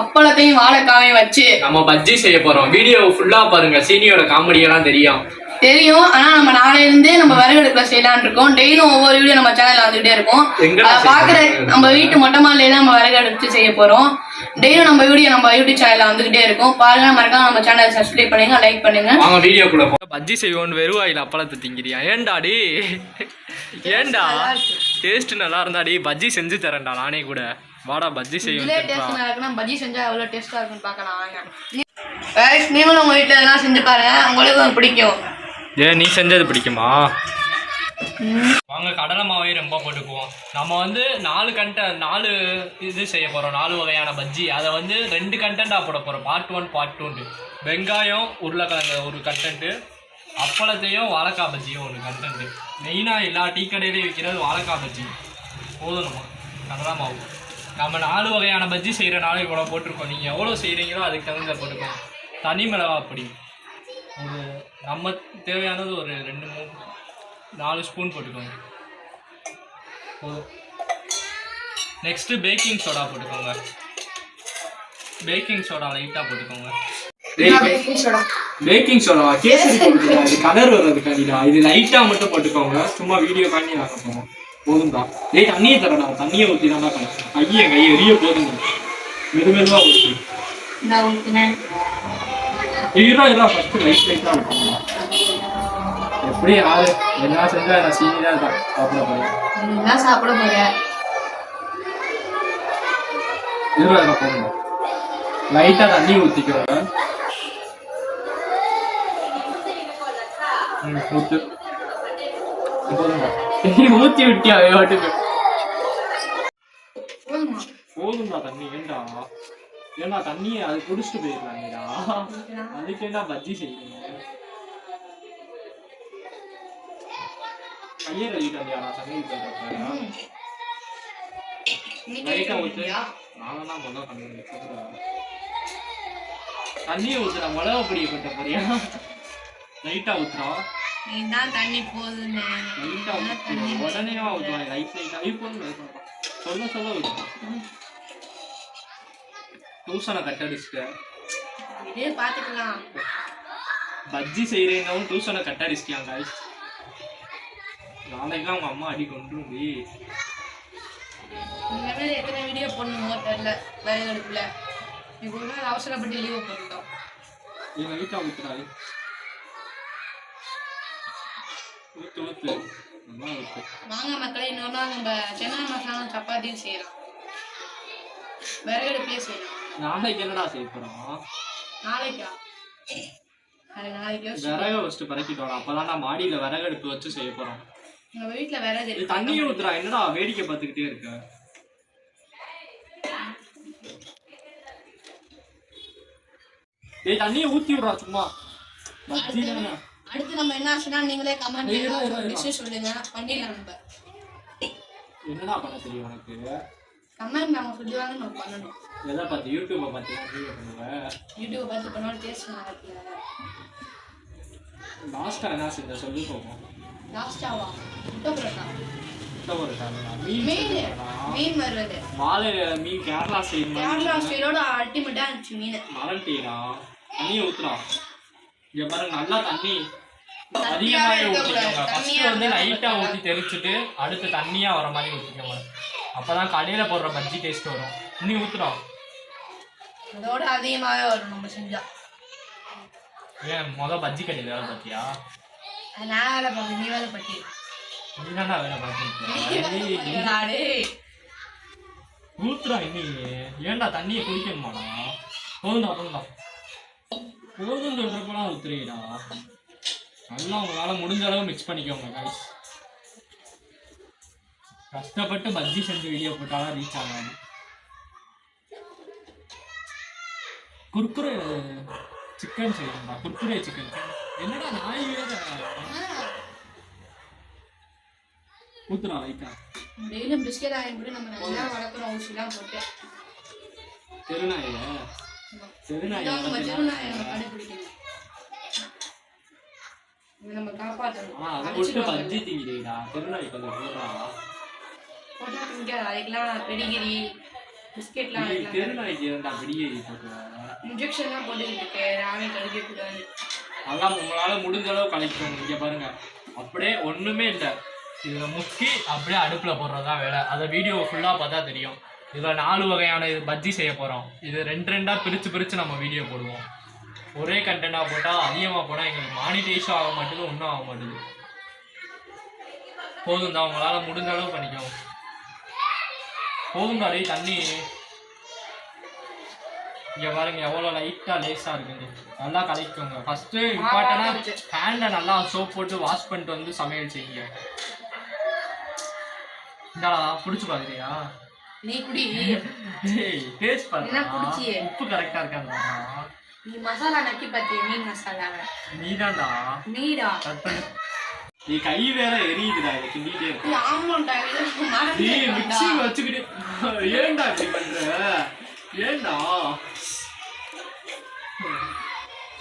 அப்பளத்தையும் வாழைக்காவையும் வச்சு. நம்ம பஜ்ஜி செய்ய போறோம். வீடியோ ஃபுல்லா பாருங்க. சீனியோட காமெடி எல்லாம் தெரியும். தெரியும். ஆனா நம்ம நாளையில இருந்தே நம்ம விறகடுப்புல செய்யலாம்னு இருக்கோம். டெய்லியும் ஒவ்வொரு வீடியோ நம்ம சேனல்ல வந்துகிட்டே இருக்கும். அதை பாக்குற? நம்ம வீட்டு மொட்டை மாடிலே தான் நம்ம விறகு அடுப்பு செய்ய போறோம். டெய்லியும் நம்ம வீடியோ நம்ம யூடியூப் சேனல்ல வந்துகிட்டே இருக்கும். பாருங்க மறக்காம நம்ம சேனலை சப்ஸ்கிரைப் பண்ணுங்க லைக் பண்ணுங்க. வாங்க வீடியோ கூட போ பஜ்ஜி செய்வோன்னு வெறுவாயில் அப்பளத்தை திங்கிறியா? ஏன்டா டி ஏன்டா? டேஸ்ட் நல்லா இருந்தா டி பஜ்ஜி செஞ்சு தரேன்டா நானே கூட. வாடா பஜ்ஜி செய்வோம் டேஸ்ட் நல்லா பஜ்ஜி செஞ்சா எவ்வளவு டேஸ்டா இருக்குன்னு பார்க்கலாம் வாங்க நீங்களும் உங்க வீட்டுல எல்லாம் செஞ்சு பாருங்க. உங்களுக்கும் பிடிக்கும். ஏன் நீ செஞ்சது பிடிக்குமா? வாங்க கடலை மாவே ரொம்ப போட்டுக்குவோம். நம்ம வந்து நாலு கண்ட நாலு இது செய்ய போகிறோம் நாலு வகையான பஜ்ஜி. அதை வந்து ரெண்டு கண்டென்ட்டாக போட போகிறோம் பார்ட் ஒன் பார்ட் டூன்ட்டு வெங்காயம் உருளைக்கிழங்கு ஒரு கண்டென்ட்டு அப்பளத்தையும் வாழைக்காய் பஜ்ஜியும் ஒரு கண்டென்ட்டு மெயினாக எல்லா டீ கடையிலையும் விற்கிறது வாழைக்காய் பஜ்ஜி. போதும் நம்ம. கடலை மாவு. நம்ம நாலு வகையான பஜ்ஜி செய்கிறனால இவ்வளோ போட்டிருக்கோம். நீங்கள் எவ்வளோ செய்கிறீங்களோ அதுக்கு தகுந்த போட்டுக்கோங்க. தனி மிளகா பொடி. ஒரு நம்ம தேவையானது ஒரு ரெண்டு மூணு நாலு ஸ்பூன் போட்டுக்கோங்க. போதும் நெக்ஸ்ட்டு பேக்கிங் சோடா போட்டுக்கோங்க. பேக்கிங் சோடா லைட்டாக போட்டுக்கோங்க. பேக்கிங் சோடா கேசரி போட்டுக்கோங்க இது கலர் வர்றதுக்காண்டிடா. இது லைட்டாக மட்டும் போட்டுக்கோங்க. சும்மா வீடியோ காண்டி ஆக்க போகிறோம் போதும்டா. டேய் தண்ணியை தரடா தண்ணியை ஊற்றி தான் கலக்கணும் கையை கை எரிய போதுங்க மெது மெதுவாக ஊற்றி இதெல்லாம் இதெல்லாம் ஃபஸ்ட்டு லைட் லைட்டாக ஊற்றணும் எப்படி யாரு என்ன செஞ்சா நான் சீனி தான் தான் சாப்பிட போகிறேன் சாப்பிட போறேன் இருபது அதில் போடணும் லைட்டாக தண்ணி ஊற்றிக்கோங்க ம் ஊற்று போதுங்க ஊற்றி விட்டியா வாட்டுக்கு போதுமா? தண்ணி ஏண்டா? ஏண்டா தண்ணியை அது குடிச்சிட்டு போயிடலாங்கடா அதுக்கு என்ன பஜ்ஜி செய்யணும். கையை கழுவிட்டாண்டியா நான் சமையல் பண்ணுறேன் லைட்டா ஊத்து. முதல்ல பண்ணி தண்ணியை ஊத்துறா மிளகா பொடியை கொட்ட போறியா? லைட்டா ஊத்துறா நீ தான் தண்ணி போதுன்னு. உடனே ஊத்துவாங்க. லைட் லைட்டா இப்போ சொல்ல சொல்ல ஊத்துவான் டியூஷனை கட்டடிச்சிட்டேன் இதே பாத்துக்கலாம். பஜ்ஜி செய்கிறேங்கவும் டியூஷனை கட்டடிச்சிட்டியாங்க guys. நாளைக்கெல்லாம் உங்க அம்மா அடி இந்த மாதிரி எத்தனை வீடியோ போடணுமோ தெரியல. வேலை எடுக்கல இப்போ அவசரப்பட்டு லீவு போட்டுட்டோம் நீ லைட்டா ஊத்துறாரு வாங்க மக்களே இன்னொரு நாள் நம்ம சென்னா மசாலா சப்பாத்தியும் செய்யலாம். விறகடுப்புலேயே செய்யலாம். நாளைக்கு என்னடா செய்ய போறோம்? நாளைக்கா? நாளைக்கு விறக ஃபர்ஸ்ட் பறக்கிட்டு வரோம் அப்பதான் நான் மாடியில விறகு அடுப்பு வச்சு செய்ய போறோம். உங்க வீட்டுல விறகு. தண்ணியை ஊத்துறா என்னடா வேடிக்கை பார்த்துக்கிட்டே இருக்க? ஏய் தண்ணியை ஊத்தி விடுறா சும்மா தானே அடுத்து நம்ம என்ன ஆச்சுன்னா நீங்களே கமெண்ட். டிஷ் சொல்லுங்க. பண்ணிடலாம் நம்ம. என்னடா பண்ண தெரியும் உனக்கு? கமெண்ட் நாங்க சொல்லுவாங்க நம்ம பண்ணணும். எதை பார்த்து? யூடியூப்பை பார்த்து வீடியோ பண்ணுவ? யூடியூப் பார்த்து பண்ணாலும் டேஸ்ட் நல்லா இருக்குல்ல. லாஸ்டா என்ன செஞ்ச சொல்லி போவோம் லாஸ்டாவா முட்டை புரோட்டா. முட்டை மீன் மீன்? மீன் வருவது வாழை மீன் கேரளா சைடு கேரளா ஸ்டைலோட அல்டிமேட்டா இருந்துச்சு மீன். மரண்டீடா தண்ணியை ஊத்துறா. இங்க பாருங்க நல்லா தண்ணி. அதிகமாகவே. ஊற்றிக்கோங்க தண்ணியா வந்து இருந்தா லைட்டா ஊத்தக்கூடாது. ஊற்றி தெரிச்சுட்டு அடுத்து தண்ணியா வர மாதிரி ஊற்றிக்கோங்க அப்பதான் கடையில போடுற பஜ்ஜி டேஸ்ட் வரும். இன்னி ஊத்துறோம் அதோட அதிகமாவே வரும் நம்ம செஞ்சா. ஏன் முத பஜ்ஜி கடையில் வேலை பார்த்தியா? நான் வேலை பார்க்க நீ வேலை நீ தானே ஊத்துறா ஏன்டா தண்ணியை குடிக்கணுமாடா? போதும்டா போதும்டா. போதும் சொல்றப்பலாம் ஊத்துறீடா நல்லா உங்களால முடிஞ்ச அளவு மிக்ஸ் பண்ணிக்கோங்க guys. கஷ்டப்பட்டு பஜ்ஜி செஞ்சு வீடியோ போட்டாலும் ரீச் ஆகாது குர்குரே சிக்கன் செய்யணும்டா குர்குரே சிக்கன் என்னடா நாய் வேற? ஊத்துறா லைட்டா டெய்லியும் பிஸ்கெட் வாங்கி கூட நம்ம நல்லா வளர்க்குறோம் ஊசிலாம் போட்டு. தெருநாய் திருநாயை இதை நம்ம காப்பாற்றணும். பஜ்ஜி போட்டா திங்காது அதுக்கெல்லாம் பெடிகிரி பிஸ்கெட்லாம் இருந்தா போட்டுருவாங்க இன்ஜெக்ஷன்லாம் போட்டுக்கிட்டு நானே அதெல்லாம் உங்களால முடிஞ்ச அளவு கலைக்கும் இங்க பாருங்க. அப்படியே ஒண்ணுமே இல்லை. இதுல முக்கி அப்படியே அடுப்புல போடுறதுதான் வேலை. அதை வீடியோ ஃபுல்லா பார்த்தா தெரியும். இதுல நாலு வகையான பஜ்ஜி செய்ய போறோம். இது ரெண்டு ரெண்டா பிரிச்சு பிரிச்சு நம்ம வீடியோ போடுவோம். ஒரே கண்டென்ட்டா போட்டா அதிகமா போனா எங்களுக்கு மானிட்டைஸும் ஆக மாட்டேது ஒன்றும் ஆக மாட்டேது. போதும் தான் உங்களால முடிஞ்ச அளவு பண்ணிக்கோங்க. போதும் டேய் தண்ணி. இங்க பாருங்க எவ்வளவு லைட்டா லேசா இருக்குது நல்லா கலக்கிக்கோங்க. ஃபர்ஸ்ட் இம்பார்ட்டனா ஹேண்டை நல்லா சோப் போட்டு வாஷ் பண்ணிட்டு வந்து சமையல் செய்யுங்க. இந்தாடா புடிச்சு பாக்குறியா? நீ குடி. டேஸ்ட் புடிச்சியே? உப்பு கரெக்டா இருக்கான்னு நீ மசாலா நக்கி பார்த்திய மீன் மசாலாவை. நீதான்டா நீடா நீ கை வேற எரியுதுடா இதை கிண்டிட்டே இருக்கு ஆமாண்டா நீ. மிக்ஸி வச்சுக்கிட்டு ஏன்டா இப்படி பண்ற? ஏன்டா?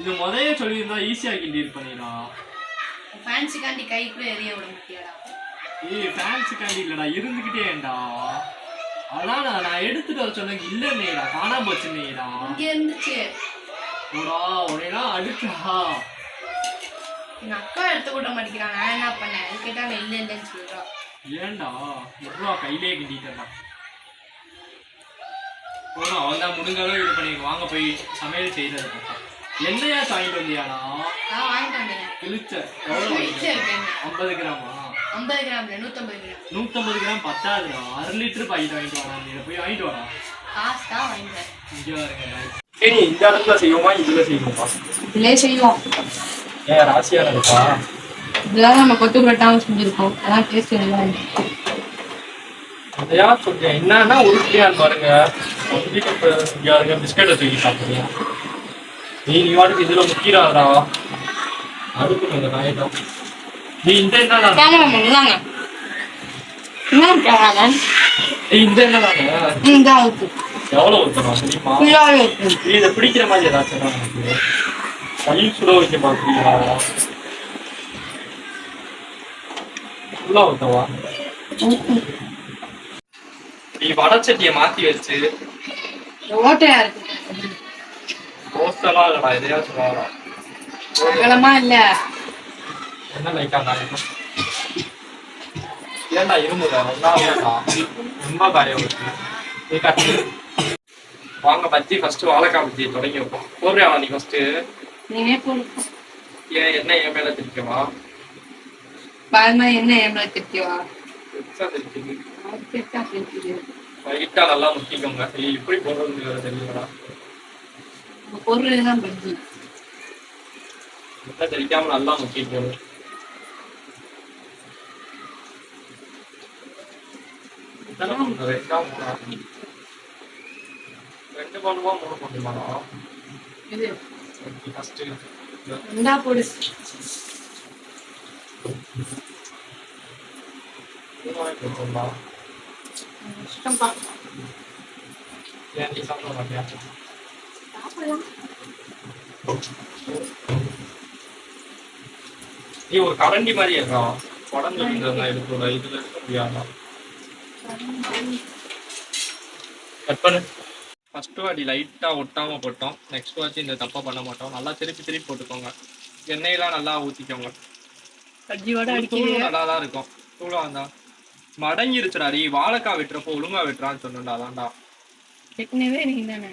இது முதைய சொல்லியிருந்தா ஈஸியா கிண்டி பண்ணிடா ஃபேன்சிக்காண்டி கை கூட எரிய விட முடியாடா ஏய் ஃபேன்சி காண்டி இல்லடா இருந்துகிட்டே ஏன்டா? அதான் நான் எடுத்துட்டு வர சொன்னேன் இல்லைன்னேடா காணாம போச்சுன்னேடா. இங்க இருந்துச்சு. உடனே அடுத்தா எங்க அக்கா எடுத்து விட மாட்டேங்கிறான் நான் என்ன பண்ணேன் அது கேட்டா அவன் இல்லை இல்லைன்னு சொல்றா. ஏன்டா? எவ்வளோ கையிலே கிண்டிட்டா போதும் அவன் தான் முடிஞ்ச அளவு இது பண்ணி வாங்க போய் சமையல் செய்யறது பார்த்தா என்னையா வாங்கிட்டு வந்தியாடா? நான் வாங்கிட்டு வந்தேன். கிழிச்ச. எவ்வளோ ஐம்பது கிராமா? ஐம்பது கிராம்ல நூத்தம்பது கிராம். நூற்றம்பது கிராம் பத்தாதுடா. அரை லிட்டர் பாக்கெட் வாங்கிட்டு வரா நீ இதை போய் வாங்கிட்டு வரா காசு தான் வாங்கிட்டேன் இங்கே சரி இந்த இடத்துல செய்வோமா இதுல செய்வோமா இதுலயே செய்வோம் ஏன் ராசியா இருக்கா இதெல்லாம் நம்ம கொத்து புரட்டாவும் செஞ்சிருக்கோம் அதான் டேஸ்ட் நல்லா இருக்கு அதையா சொல்றேன் என்னன்னா உருப்படியா பாருங்க இருக்க பிஸ்கெட்டை தூக்கி சாப்பிடுறியா நீ நீ வாட்டுக்கு இதுல முக்கிறாரா அடுப்பு இந்த நாயிட்டம் நீ இந்த என்ன இந்த என்னடாங்க எவ்வளவு ஊத்தணும் தெரியுமா? இதை பிடிக்கிற மாதிரி ஏதாச்சும் கை சுட வைக்க மாட்டீங்களா ஃபுல்லா ஊத்தவா நீ வடச்சட்டியை மாத்தி வச்சு ஓட்டையா இருக்கு. ரோஸ்டெல்லாம் இல்லடா எதையா சொல்லலாம் அகலமா இல்ல. என்ன லைக்கா நாளைக்கும் ஏன்டா இருமுதா ஒன்றா வேண்டா ரொம்ப காயம் இருக்கு. நீ கட்டு வாங்க பஜ்ஜி ஃபர்ஸ்ட் வாழைக்காய் பஜ்ஜி தொடங்கி வைப்போம். போடுறியா நீ ஃபர்ஸ்ட் போடு? ஏன் என்ன என் மேல திரிக்கவா பாருமா என்ன திரிக்குது திட்டா திட்டிது லைட்டா நல்லா முக்கிக்கோங்க. இப்படி போடுறது வேற தெரியலடா. பொருள் தான் பஜ்ஜி. முட்டை தெரிக்காம நல்லா முக்கி போடு. எத்தனை பவுண்டு? ரெண்டா பவுண்டுமா மூணு பவுண்டுமாடா இது. ஃபர்ஸ்ட் ரெண்டா போடு. கொடுத்துருந்தா? இஷ்டம்பா. ஏன் நீ சாப்பிட மாட்டியா? சாப்பிடலாம். நீ ஒரு கரண்டி மாதிரி இருக்கா? உடஞ்சு விழுந்தா எடுத்து இதுல இருக்க முடியாதா கட் பண்ணு. ஃபர்ஸ்ட் வாட்டி லைட்டாக ஒட்டாம போட்டோம். நெக்ஸ்ட் வாட்டி இந்த தப்பா பண்ண மாட்டோம். நல்லா திருப்பி திருப்பி போட்டுக்கோங்க. எண்ணெயெல்லாம் நல்லா ஊற்றிக்கோங்க தூளும் நல்லா தான் இருக்கும். தூளம் வந்தா மடங்கிருச்சுடா நீ வாழைக்காய் வெட்டுறப்போ ஒழுங்கா வெட்டுறான்னு அதான்டா. வெட்டினவே நீ தானே.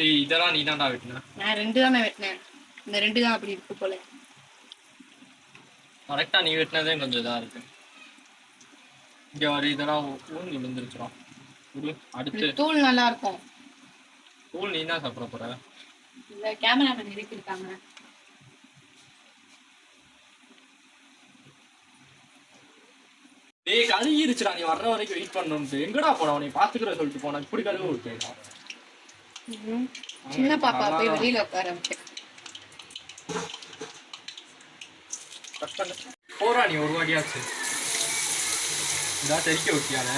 ஏய் இதெல்லாம் நீ தான்டா வெட்டின. நான் ரெண்டு தானே வெட்டினேன். இந்த ரெண்டு தான் அப்படி இருக்கு போல. கரெக்டா நீ வெட்டினதே கொஞ்சம் இதா இருக்கு. இங்க ஒரு இதெல்லாம் ஊங்கி விழுந்துருச்சுடும் விடு அடுத்து. தூள் நல்லா இருக்கும். தூள் நீ தான் சாப்பிட போற? இந்த கேமராமேன் இருக்காங்க. டேய் கழுகிருச்சுடா நீ வர்ற வரைக்கும் வெயிட் பண்ணணும்ட்டு எங்கடா போன உன்னை பாத்துக்கிற சொல்லிட்டு போன. இப்படி கழுவு விட்டேடா சின்ன பாப்பா போய் வெளியில உட்கார போறா நீ ஒரு வாட்டியாச்சு. இதா தெரிக்க விட்டியானே?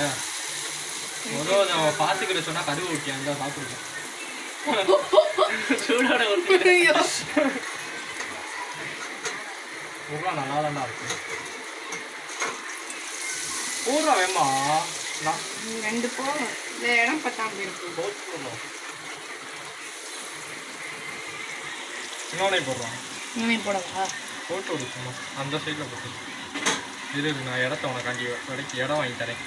முதல்ல அவன் பாத்துக்கிற சொன்னா கழுவு விட்டியான் தான் சாப்பிடுறேன் சூடான ஒரு நல்லா தான்டா இருக்கு. போடுறா வேமா? நான் ரெண்டு போதும் இந்த இடம் பத்தாம இருக்கும் போட்டுருவோம் இன்னொன்னே போடுறான் இனிமேல் போடவா? போட்டு விடு சும்மா. அந்த சைடில் போட்டு இரு நான் இடத்த உனக்காண்டி கடைக்கு இடம் வாங்கி தரேன்.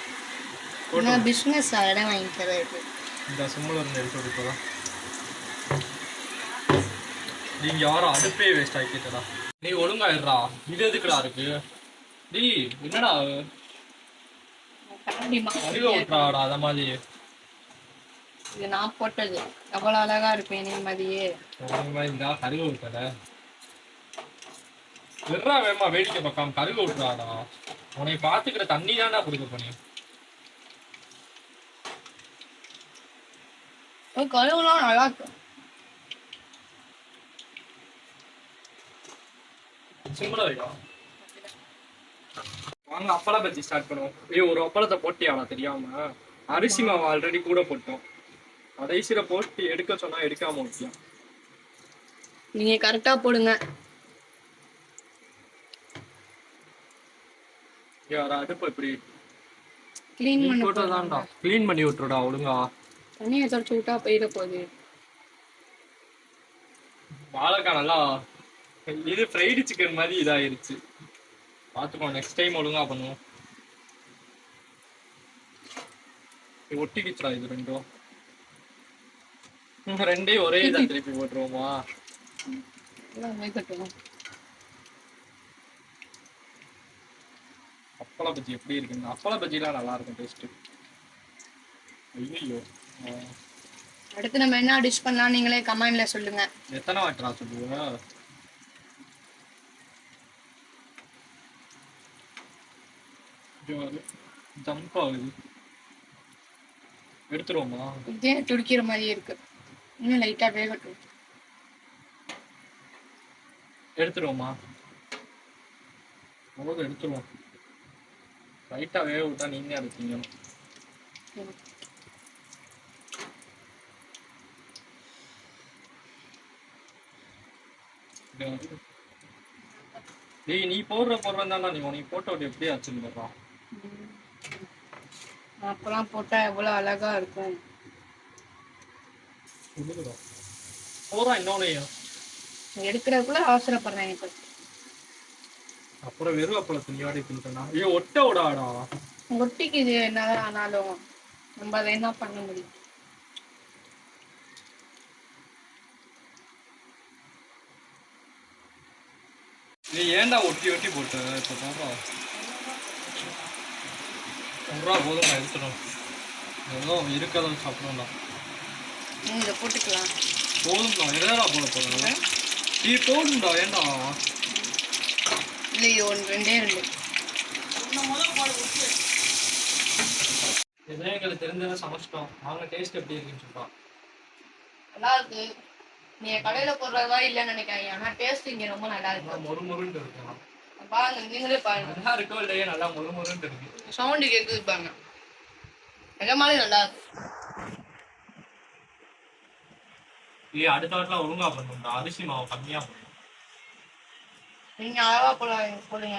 பிஸ்னஸ் இடம் வாங்கி இந்த சிம்மில் இருந்து எடுத்து விடு இப்போதான். நீங்க யாரும் அடுப்பே வேஸ்ட் ஆக்கிட்டடா. நீ ஒழுங்கா இருடா இது எதுக்குடா இருக்கு? டீ என்னடா? அறிவை விட்டுறாடா அத மாதிரி. இது நான் போட்டது. எவ்வளவு அழகா இருப்பேன் நீ மதியே அந்த மாதிரி இருந்தா கருக விட்டட விட்றா வேமா வேடிக்கை பார்க்காம கருக விட்டுறாடா. உன்னை பாத்துக்கிற தண்ணி தான்டா கொடுக்க போனேன். கழுவுலாம் நல்லா இருக்கும் சிம்பிளா வைக்கா வாங்க அப்பளம் பத்தி ஸ்டார்ட் பண்ணுவோம். ஏய் ஒரு அப்பளத்தை போட்டியாடா தெரியாம. அரிசி மாவு ஆல்ரெடி கூட போட்டோம். கடைசியில போட்டு எடுக்க சொன்னா எடுக்காம விட்டியா நீங்க கரெக்டா போடுங்க. யாரா அடுப்பு எப்படி? க்ளீன் பண்ண போட்டதான்டா க்ளீன் பண்ணி விட்டுருடா ஒழுங்கா. தண்ணியை தொடச்சு விட்டா போயிட போகுது. வாழைக்காய் நல்லா இது ஃப்ரைடு சிக்கன் மாதிரி இதாயிருச்சு. பார்த்துக்கோ நெக்ஸ்ட் டைம் ஒழுங்கா பண்ணுவோம். இது ஒட்டிக்கிச்சுடா இது ரெண்டும். ம், ரெண்டையும் ஒரே இதா திருப்பி போட்டுருவோமா? அப்பள பஜ்ஜி எப்படி இருக்குங்க அப்பள பஜ்ஜிலாம் நல்லா இருக்கும் டேஸ்ட் ஐயோ அடுத்து நம்ம என்ன டிஷ் பண்ணலாம் நீங்களே கமெண்ட்ல சொல்லுங்க. எத்தனை வாட்டரா சொல்லுவ? ஜம்ப் ஆகுது. எடுத்துருவோமா? இதே துடிக்கிற மாதிரியே இருக்கு. இன்னும் லைட்டா வேகட்டும். எடுத்துருவோமா? போதும் எடுத்துருவோம். லைட்டா வேக விட்டா நீங்க எடுத்தீங்க. டேய் நீ போடுற போடுறா நீ. உனக்கு போட்டோ எப்படி வச்சுருந்தா அப்பெல்லாம் போட்டா எவ்வளவு அழகா இருக்கும். போறா இன்னொன்னையும். எடுக்கிறதுக்குள்ள அவசரப்படுறேன் இப்போ. அப்புறம் வெறும் அப்பளம் துணியோட தின்ட்டா ஐயோ ஒட்ட விடாடா ஒட்டிக்கு இது என்னதான் ஆனாலும். நம்ம அதை என்ன பண்ண முடியும்? நீ ஏன்டா ஒட்டி ஒட்டி போட்ட? இப்போ பாப்பா. ரூபா போதும் நான் எடுத்துடும் ஏதோ இருக்கதை சாப்பிடணும் இதை போட்டுக்கலாம். போதும்டா எதா போட போறேன் நீ போடும்டா ஏன்டா? இல்லையோ ஒன்று ரெண்டே ரெண்டு. எதோ எங்களுக்கு தெரிஞ்சதை சமைச்சிட்டோம். அவங்க டேஸ்ட் எப்படி இருக்குன்னு சொல்றோம் நல்லா இருக்கு. நீங்க கடையில போடுறதா இல்லைன்னு நினைக்காதீங்க. ஆனா டேஸ்ட் இங்க ரொம்ப நல்லா இருக்கு. மொறு மொறுன்ட்டு இருக்கலாம் பாருங்க நீங்களே பாருங்க. நல்லா இருக்கோ இல்லையே நல்லா மொறு மொறுன்ட்டு இருக்கு. சவுண்டு கேக்குது பாருங்க. நிஜமாலே நல்லா இருக்கு. ஏய் அடுத்த வாட்டிலாம் ஒழுங்கா பண்ணும்டா. அரிசி மாவு கம்மியா பண்ணும். நீங்க அளவா போட போடுங்க.